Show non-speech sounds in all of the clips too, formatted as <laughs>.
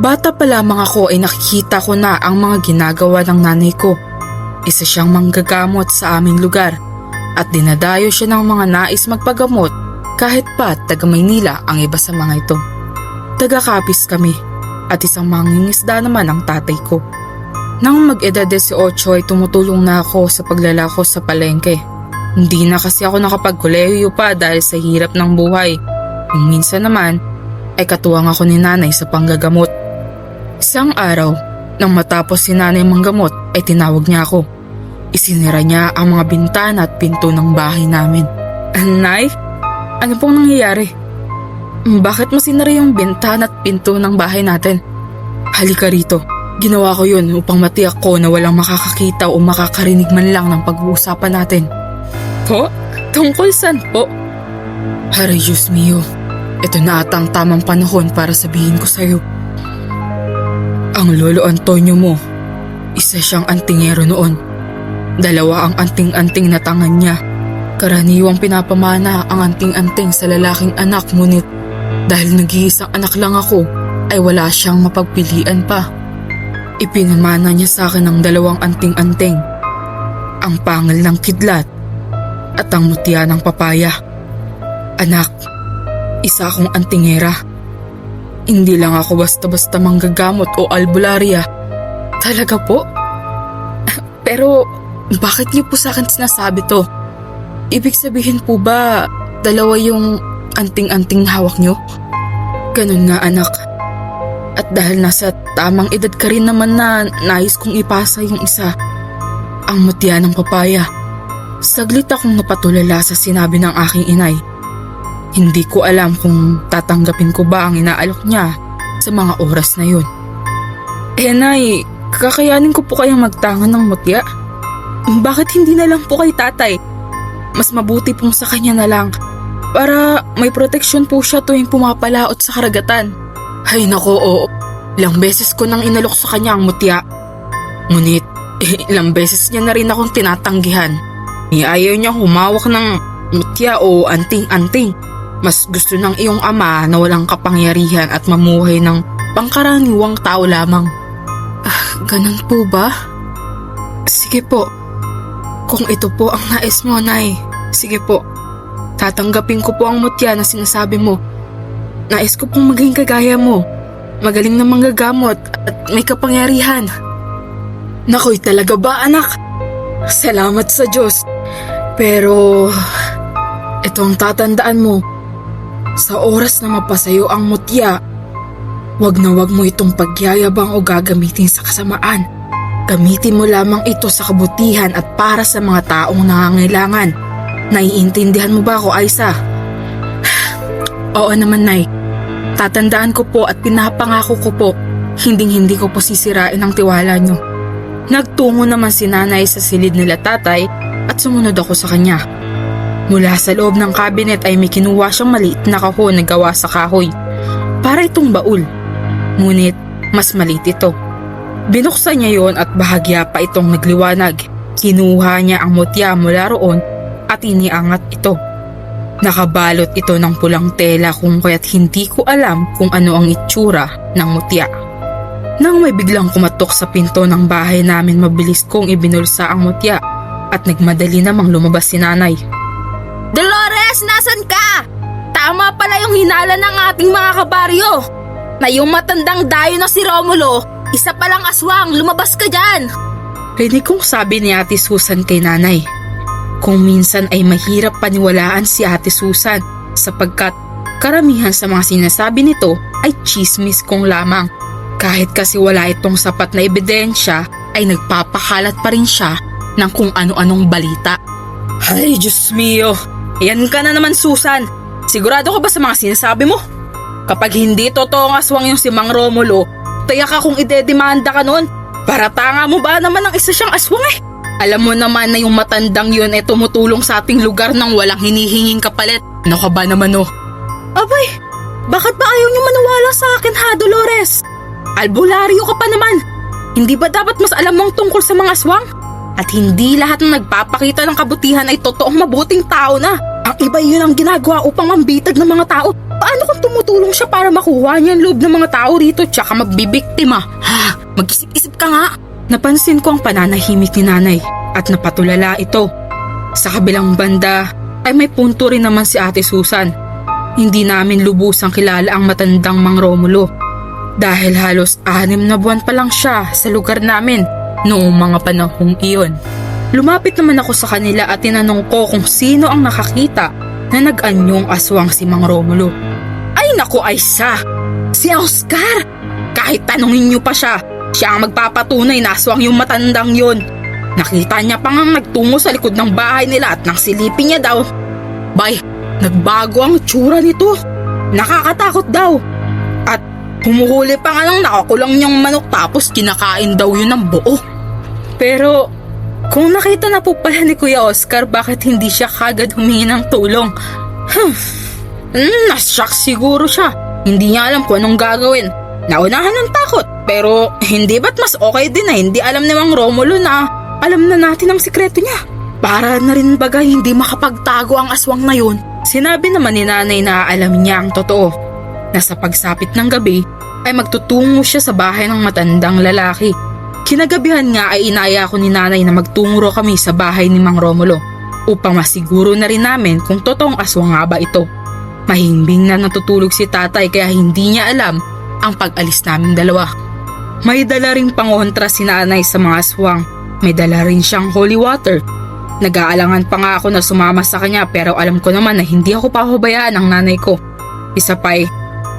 Bata pa lamang ako ay nakikita ko na ang mga ginagawa ng nanay ko. Isa siyang manggagamot sa aming lugar at dinadayo siya ng mga nais magpagamot kahit pa taga Maynila ang iba sa mga ito. Taga-kapis kami at isang mangingisda naman ang tatay ko. Nang mag-edad 18 ay tumutulong na ako sa paglalako sa palengke. Hindi na kasi ako nakapagkolehiyo pa dahil sa hirap ng buhay. Minsan naman ay katuwang ako ni nanay sa panggagamot. Isang araw, nang matapos si nanay manggamot ay tinawag niya ako. Isinira niya ang mga bintana at pinto ng bahay namin. Nay, ano pong nangyayari? Bakit mo sinara yung bintana at pinto ng bahay natin? Halika rito. Ginawa ko yun upang matiyak ko na walang makakakita o makakarinig man lang ng pag-uusapan natin. Po? Tungkol saan po? Haray Diyos mio, ito na ata ang tamang panahon para sabihin ko sa'yo. Ang lolo Antonio mo, isa siyang antingero noon. Dalawa ang anting-anting na tangan niya. Karaniwang pinapamana ang anting-anting sa lalaking anak ngunit dahil nag-iisang anak lang ako ay wala siyang mapagpilian pa. Ipinamana niya sa akin ang dalawang anting-anting. Ang pangal ng kidlat at ang mutya ng papaya. Anak, isa akong antingera. Hindi lang ako basta-basta manggagamot o albularya. Talaga po? Pero bakit niyo po sa akin sinasabi to? Ibig sabihin po ba dalawa yung anting-anting hawak niyo? Ganun nga anak. At dahil nasa tamang edad ka rin naman na nais kong ipasa yung isa, ang mutya ng papaya. Saglit akong napatulala sa sinabi ng aking inay. Hindi ko alam kung tatanggapin ko ba ang inaalok niya sa mga oras na yun. Eh nay, kakayanin ko po kayang magtangan ng mutya? Bakit hindi na lang po kay tatay? Mas mabuti pong sa kanya na lang para may proteksyon po siya tuwing pumapalaot sa karagatan. Ay nako, oo. Ilang beses ko nang inalok sa kanya ang mutya. Ngunit, eh, ilang beses niya na rin akong tinatanggihan. Ni ayaw niya humawak ng mutya o anting-anting. Mas gusto ng iyong ama na walang kapangyarihan at mamuhay ng pangkaraniwang tao lamang. Ah, ganun po ba? Sige po. Kung ito po ang nais mo, Nay, sige po. Tatanggapin ko po ang mutya na sinasabi mo. Nais ko pong maging kagaya mo. Magaling na manggagamot at may kapangyarihan. Nakoy talaga ba anak? Salamat sa Diyos. Pero ito ang tatandaan mo. Sa oras na mapasayo ang mutya, wag na wag mo itong pagyayabang o gagamitin sa kasamaan. Gamitin mo lamang ito sa kabutihan at para sa mga taong nangangailangan. Naiintindihan mo ba ako, Aisa? <sighs> Oo naman, Nay. Tatandaan ko po at pinapangako ko po, hinding-hindi ko po sisirain ang tiwala niyo. Nagtungo naman si nanay sa silid nila tatay at sumunod ako sa kanya. Mula sa loob ng kabinet ay may kinuha siyang maliit na kahon na gawa sa kahoy. Para itong baul. Ngunit mas maliit ito. Binuksan niya yon at bahagya pa itong nagliwanag. Kinuha niya ang mutya mula roon at iniangat ito. Nakabalot ito ng pulang tela kung kaya't hindi ko alam kung ano ang itsura ng mutya. Nang may biglang kumatok sa pinto ng bahay namin mabilis kong ibinulsa ang mutya at nagmadali namang lumabas si nanay. Dolores, nasan ka? Tama pala yung hinala ng ating mga kabaryo. Na yung matandang dayo na si Romulo, isa palang aswang, lumabas ka dyan. Rinig kong sabi ni Ate Susan kay nanay. Kung minsan ay mahirap paniwalaan si Ate Susan sapagkat karamihan sa mga sinasabi nito ay chismis kong lamang. Kahit kasi wala itong sapat na ebidensya ay nagpapakalat pa rin siya ng kung ano-anong balita. Ay, Diyos mio! Yan ka na naman, Susan! Sigurado ka ba sa mga sinasabi mo? Kapag hindi totoo ang aswang yung si Mang Romulo, tayak akong idedemanda ka nun. Para tanga mo ba naman ang isa siyang aswang eh? Alam mo naman na yung matandang yun ay tumutulong sa ating lugar nang walang hinihinging kapalit. Ano ka ba naman oh? Abay, bakit ba ayaw niyo maniwala sa akin ha, Dolores? Albularyo ka pa naman. Hindi ba dapat mas alam mong tungkol sa mga aswang? At hindi lahat ng nagpapakita ng kabutihan ay totoong mabuting tao na. Ang Iba yun ang ginagawa upang mambitag ng mga tao. Paano kung tumutulong siya para makuha niya ang loob ng mga tao rito tsaka magbibiktima? Ha? Mag-isip-isip ka nga. Napansin ko ang pananahimik ni nanay at napatulala ito. Sa kabilang banda ay may punto rin naman si ate Susan. Hindi namin lubusang kilala ang matandang Mang Romulo. Dahil halos anim na buwan pa lang siya sa lugar namin noong mga panahong iyon. Lumapit naman ako sa kanila at tinanong ko kung sino ang nakakita na nag-anyong aswang si Mang Romulo. Ay naku Aisa! Si Oscar! Kahit tanungin niyo pa siya, siya ang magpapatunay na aswang yung matandang yun. Nakita niya pa nga nagtungo sa likod ng bahay nila at nang silipin niya daw. Bay, nagbago ang tsura nito. Nakakatakot daw. At humuhuli pa nga ng nakakulang niyang manok tapos kinakain daw yun ng buo. Pero kung nakita na po pala ni Kuya Oscar bakit hindi siya kagad humingi ng tulong? Hmm, nashock siguro siya. Hindi niya alam kung anong gagawin. Naunahan ng takot. Pero hindi ba't mas okay din na hindi alam ni Mang Romulo na alam na natin ang sikreto niya. Para na rin bagay hindi makapagtago ang aswang na yun. Sinabi naman ni nanay na alam niya ang totoo. Na sa pagsapit ng gabi ay magtutungo siya sa bahay ng matandang lalaki. Kinagabihan nga ay inaya ko ni nanay na magtungo kami sa bahay ni Mang Romulo upang masiguro na rin namin kung totoong aswang nga ba ito. Mahimbing na natutulog si tatay kaya hindi niya alam ang pag-alis naming dalawa. May dala ring pangontra si nanay sa mga aswang. May dala rin siyang holy water. Nag-aalangan pa nga ako na sumama sa kanya pero alam ko naman na hindi ako pahubayaan ng nanay ko. Isa pa'y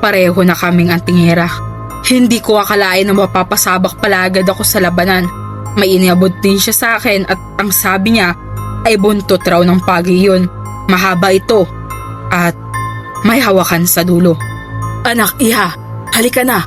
pareho na kaming antingera. Hindi ko akalain na mapapasabak palagad ako sa labanan. May iniabot din siya sa akin at ang sabi niya ay buntot raw ng pagi yun. Mahaba ito at may hawakan sa dulo. Anak, iha, halika na.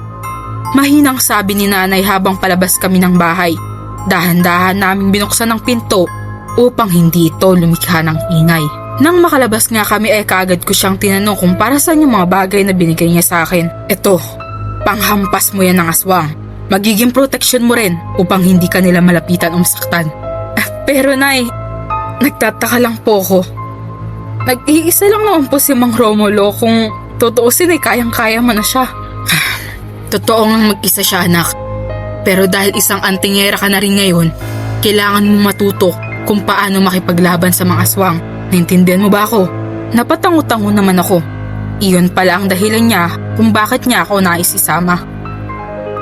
Mahinang sabi ni nanay habang palabas kami ng bahay. Dahan-dahan naming binuksan ang pinto upang hindi ito lumikha ng ingay. Nang makalabas nga kami ay kaagad ko siyang tinanong kung para saan yung mga bagay na binigay niya sa akin. Ito, panghampas mo yan ng aswang. Magiging protection mo rin upang hindi ka nila malapitan o masaktan. Ah, Pero nay, nagtataka lang po ako. Nag-iisa lang naman po si Mang Romulo kung tutuusin ay kayang-kaya mo na siya. <sighs> Totoo nga mag-isa siya anak. Pero dahil isang antingera ka na rin ngayon, kailangan mo matuto kung paano makipaglaban sa mga aswang. Naintindihan mo ba ako? Napatango-tango naman ako. Iyon pala ang dahilan niya kung bakit niya ako nais isama.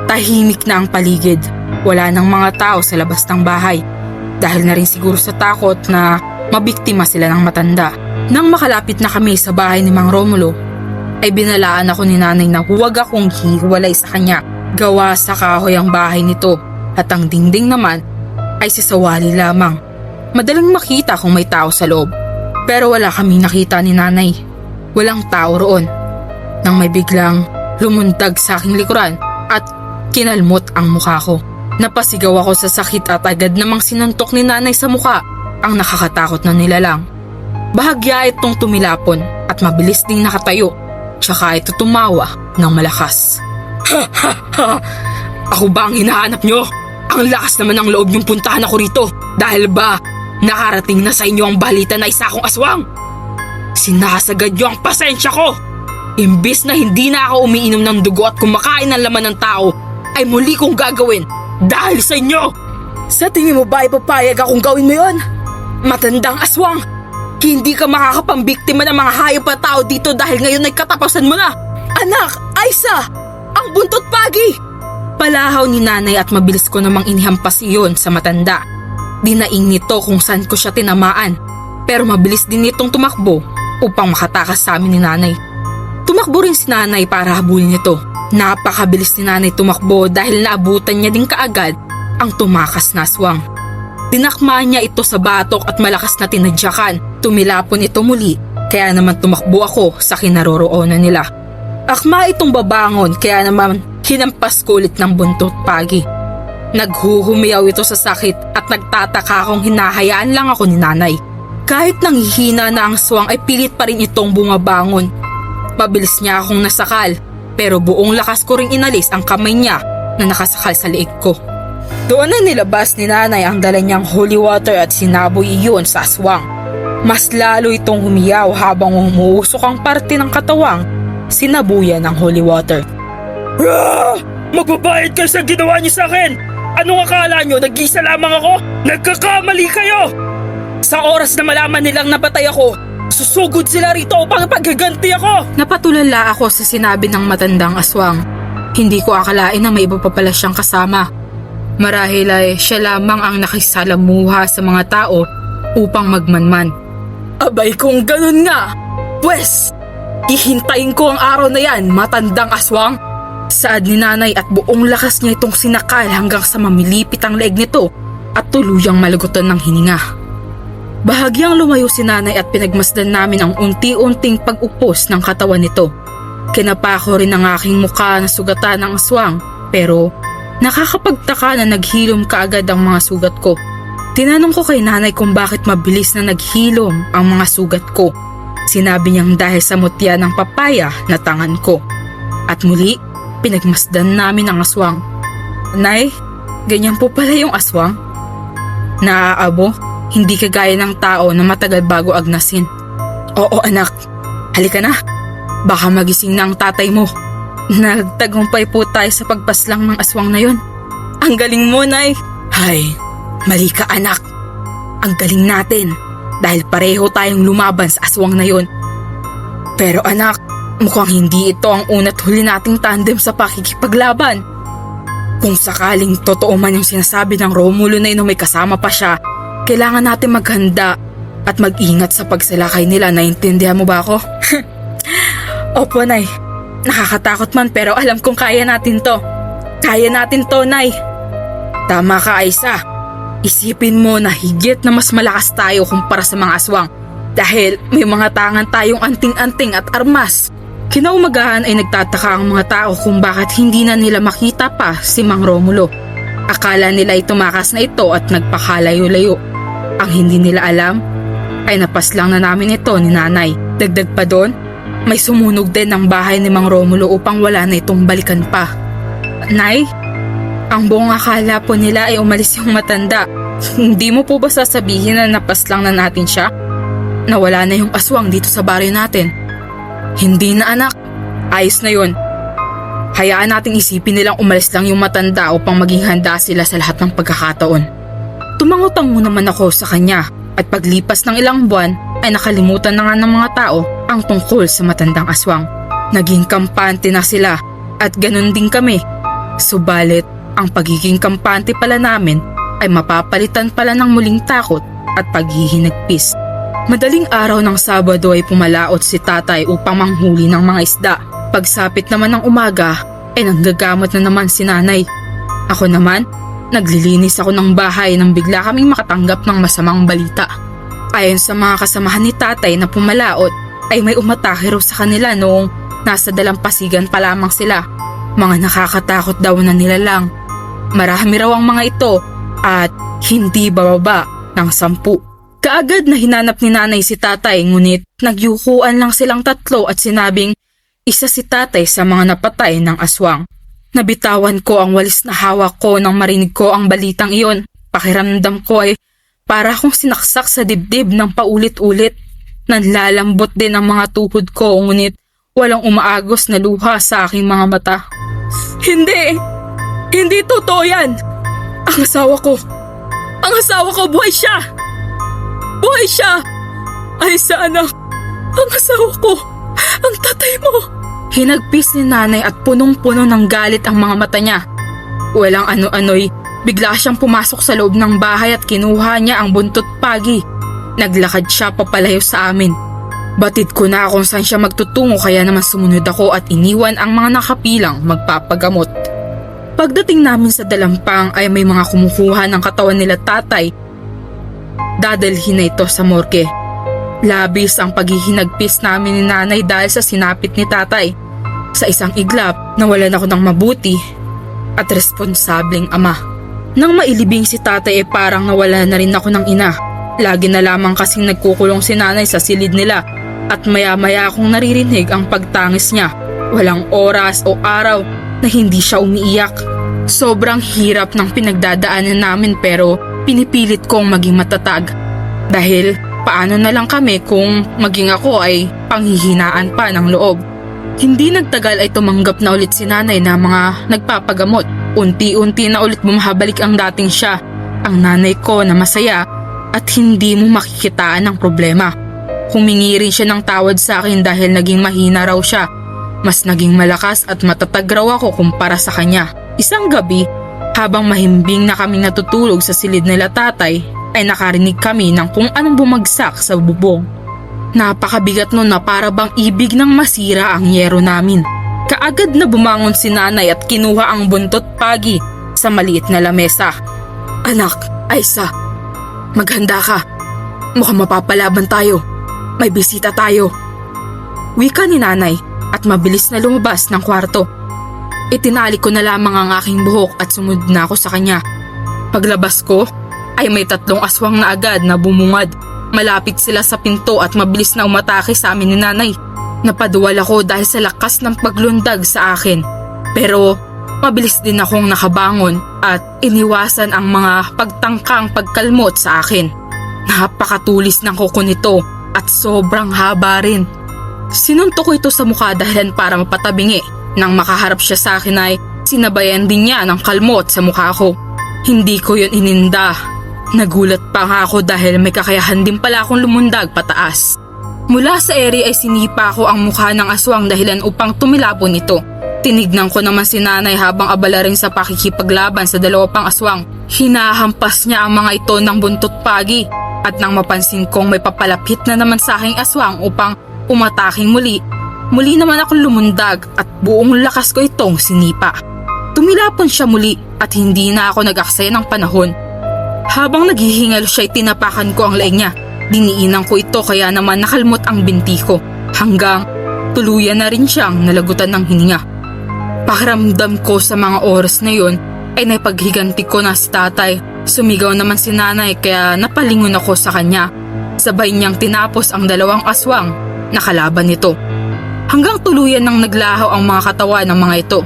Tahimik na ang paligid. Wala nang mga tao sa labas ng bahay. Dahil na rin siguro sa takot na mabiktima sila ng matanda. Nang makalapit na kami sa bahay ni Mang Romulo, ay binalaan ako ni nanay na huwag akong hiwalay sa kanya. Gawa sa kahoy ang bahay nito at ang dingding naman ay sisawali lamang. Madaling makita kung may tao sa loob. Pero wala kami nakita ni nanay. Walang tao roon. Nang may biglang lumundag sa aking likuran at kinalmot ang mukha ko. Napasigaw ako sa sakit at agad namang sinuntok ni nanay sa mukha ang nakakatakot na nilalang. Bahagya itong tumilapon at mabilis ding nakatayo. Tsaka ito tumawa ng malakas. <laughs> Ako ba ang hinahanap nyo? Ang lakas naman ng loob yung puntahan ako rito. Dahil ba, nakarating na sa inyo ang balita na isa akong aswang? Sinasagad nyo ang pasensya ko! Imbis na hindi na ako umiinom ng dugo at kumakain ng laman ng tao, ay muli kong gagawin dahil sa inyo! Sa tingin mo ba ipapayag akong gawin mo yon? Matandang aswang! Hindi ka makakapambiktima ng mga hayop at tao dito dahil ngayon ay katapusan mo na! Anak! Aisa! Ang buntot pagi! Palahaw ni nanay at mabilis ko namang inihampas iyon sa matanda. Dinaing nito kung saan ko siya tinamaan. Pero mabilis din nitong tumakbo upang makatakas sa amin ni nanay. Tumakbo rin si nanay para habulin ito. Napakabilis ni nanay tumakbo dahil naabutan niya din kaagad ang tumakas na aswang. Dinakmaan niya ito sa batok at malakas na tinadyakan. Tumilapon ito muli kaya naman tumakbo ako sa kinaroroonan nila. Akma itong babangon kaya naman hinampas ko ulit ng buntot pagi. Naghuhumiyaw ito sa sakit at nagtataka akong hinahayaan lang ako ni nanay. Kahit nanghihina na ang swang ay pilit pa rin itong bumabangon. Mabilis niya akong nasakal pero buong lakas ko ring inalis ang kamay niya na nakasakal sa liig ko. Doon na nilabas ni nanay ang dala niyang holy water at sinaboy iyon sa aswang. Mas lalo itong humiyaw habang umuusok ang parte ng katawang sinabuyan ng holy water. Ah! Magbabayad kayo sa ginawa niyo sa akin! Anong akala niyo? Nag-isa lamang ako? Nagkakamali kayo! Sa oras na malaman nilang napatay ako, susugod sila rito upang paggaganti ako! Napatulala ako sa sinabi ng matandang aswang. Hindi ko akalain na may iba pa pala siyang kasama. Marahil ay siya lamang ang nakisalamuha sa mga tao upang magmanman. Abay kung ganun nga, pwes, ihintayin ko ang araw na yan, matandang aswang. Saad ni nanay at buong lakas niya itong sinakal hanggang sa mamilipit ang leeg nito at tuluyang malagutan ng hininga. Bahagyang lumayo si nanay at pinagmasdan namin ang unti-unting pag-upos ng katawan nito. Kinapako rin ang aking mukha na sugatan ng aswang pero nakakapagtaka na naghilom kaagad ang mga sugat ko. Tinanong ko kay nanay kung bakit mabilis na naghilom ang mga sugat ko. Sinabi niyang dahil sa mutya ng papaya na tangan ko. At muli, pinagmasdan namin ang aswang. Nay, ganyan po pala yung aswang. Naaabo, hindi kagaya ng tao na matagal bago agnasin. Oo anak, halika na. Baka magising na ang tatay mo. Nagtagumpay po tayo sa pagpaslang ng aswang na yon. Ang galing mo, Nay. Hay, mali ka anak. Ang galing natin dahil pareho tayong lumaban sa aswang na yon. Pero anak, mukhang hindi ito ang una't huli nating tandem sa pakikipaglaban. Kung sakaling totoo man yung sinasabi ng Romulo na yun may kasama pa siya, kailangan natin maghanda at mag-ingat sa pagsalakay nila. Naintindihan mo ba ako? <laughs> Opo, Nay. Nakakatakot man pero alam kong kaya natin to. Kaya natin to, Nay. Tama ka, Aisa. Isipin mo na higit na mas malakas tayo kumpara sa mga aswang dahil may mga tangan tayong anting-anting at armas. Kinaumagahan ay nagtataka ang mga tao kung bakit hindi na nila makita pa si Mang Romulo. Akala nila ay tumakas na ito at nagpakalayo-layo. Ang hindi nila alam ay napaslang na namin ito ni nanay. Dagdag pa doon, may sumunog din ng bahay ni Mang Romulo upang wala na itong balikan pa. Nay, ang buong akala po nila ay umalis yung matanda. <laughs> Hindi mo po ba sasabihin na napaslang na natin siya? Nawala na yung aswang dito sa baryo natin. Hindi na anak. Ayos na yun. Hayaan nating isipin nilang umalis lang yung matanda upang maging handa sila sa lahat ng pagkakataon. Tumangutang mo naman ako sa kanya at paglipas ng ilang buwan ay nakalimutan na nga ng mga tao ang tungkol sa matandang aswang. Naging kampante na sila at ganun din kami. Subalit, ang pagiging kampante pala namin ay mapapalitan pala ng muling takot at paghihinagpis. Madaling araw ng Sabado ay pumalaot si tatay upang manghuli ng mga isda. Pagsapit naman ng umaga ay nanggagamot na naman si nanay. Ako naman, naglilinis ako ng bahay nang bigla kaming makatanggap ng masamang balita. Ayon sa mga kasamahan ni tatay na pumalaot ay may umatake sa kanila noong nasa dalampasigan pa lamang sila. Mga nakakatakot daw na nilalang. Marami raw ang mga ito at hindi bababa ng sampu. Kaagad na hinanap ni nanay si tatay ngunit nagyukuan lang silang tatlo at sinabing isa si tatay sa mga napatay ng aswang. Nabitawan ko ang walis na hawak ko nang marinig ko ang balitang iyon. Pakiramdam ko ay para akong sinaksak sa dibdib ng paulit-ulit. Nanlalambot din ang mga tuhod ko ngunit walang umaagos na luha sa aking mga mata. Hindi! Hindi totoo yan! Ang asawa ko! Ang asawa ko buhay siya! Buhay siya! Ay sana! Ang asawa ko! Ang tatay mo! Hinagpis ni nanay at punong-puno ng galit ang mga mata niya. Walang ano-ano'y bigla siyang pumasok sa loob ng bahay at kinuha niya ang buntot pagi. Naglakad siya papalayo sa amin. Batid ko na kung saan siya magtutungo kaya naman sumunod ako at iniwan ang mga nakapilang magpapagamot. Pagdating namin sa dalampang ay may mga kumukuha ng katawan nila tatay. Dadalhin na ito sa morgue. Labis ang paghihinagpis namin ni nanay dahil sa sinapit ni tatay. Sa isang iglap, nawalan ako ng mabuti at responsableng ama. Nang mailibing si tatay ay parang nawala na rin ako ng ina. Lagi na lamang kasing nagkukulong si nanay sa silid nila at maya-maya akong naririnig ang pagtangis niya. Walang oras o araw na hindi siya umiiyak. Sobrang hirap ng pinagdadaanan namin pero pinipilit kong maging matatag. Dahil paano na lang kami kung maging ako ay panghihinaan pa ng loob. Hindi nagtagal ay tumanggap na ulit si nanay na mga nagpapagamot. Unti-unti na ulit bumahabalik ang dating siya. Ang nanay ko na masaya at hindi mo makikitaan ng problema. Humingi rin siya ng tawad sa akin dahil naging mahina raw siya. Mas naging malakas at matatag raw ako kumpara sa kanya. Isang gabi, habang mahimbing na kaming natutulog sa silid nila tatay, ay nakarinig kami ng kung anong bumagsak sa bubong. Napakabigat nun na para bang ibig ng masira ang yero namin. Kaagad na bumangon si nanay at kinuha ang buntot pagi sa maliit na lamesa. Anak, Aisa, maghanda ka. Mukhang mapapalaban tayo. May bisita tayo. Wika ni nanay at mabilis na lumabas ng kwarto. Itinali ko na lamang ang aking buhok at sumunod na ako sa kanya. Paglabas ko, ay may tatlong aswang na agad na bumungad. Malapit sila sa pinto at mabilis na umatake sa amin ni nanay. Napaduwal ako dahil sa lakas ng paglundag sa akin. Pero mabilis din akong nakabangon at iniwasan ang mga pagtangkang pagkalmot sa akin. Napakatulis ng kuko nito at sobrang haba rin. Sinunto ko ito sa mukha dahilan para mapatabingi. Nang makaharap siya sa akin ay sinabayan din niya ng kalmot sa mukha ko. Hindi ko yun ininda. Nagulat pa nga ako dahil may kakayahan din pala akong lumundag pataas. Mula sa ere ay sinipa ko ang mukha ng aswang dahilan upang tumilapon ito. Tinignan ko naman si nanay habang abala rin sa pakikipaglaban sa dalawa pang aswang. Hinahampas niya ang mga ito ng buntot pagi at nang mapansin kong may papalapit na naman sa aking aswang upang umataking muli, muli naman ako lumundag at buong lakas ko itong sinipa. Tumilapon siya muli at hindi na ako nag-aksaya ng panahon. Habang naghihingal siya ay tinapakan ko ang leeg niya. Diniinan ko ito kaya naman nakalmot ang binti ko. Hanggang tuluyan na rin siyang nalagutan ng hininga. Pakiramdam ko sa mga oras na yon ay naipaghiganti ko na si tatay. Sumigaw naman si nanay kaya napalingon ako sa kanya. Sabay niyang tinapos ang dalawang aswang na kalaban nito. Hanggang tuluyan nang naglaho ang mga katawan ng mga ito.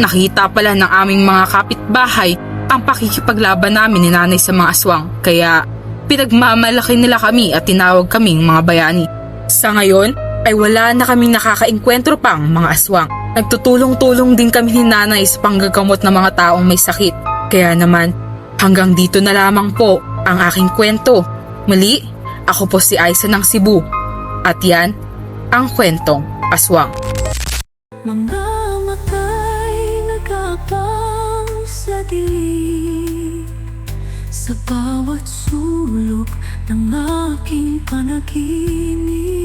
Nakita pala ng aming mga kapitbahay ang pakikipaglaban namin ni nanay sa mga aswang. Kaya pinagmamalaki nila kami at tinawag kaming mga bayani. Sa ngayon ay wala na kaming nakakainkwentro pang mga aswang. Nagtutulong-tulong din kami ni nanay sa panggagamot ng mga taong may sakit. Kaya naman, hanggang dito na lamang po ang aking kwento. Muli, ako po si Aisa ng Cebu. At yan, ang kwentong aswang. Mga ng aking panaginip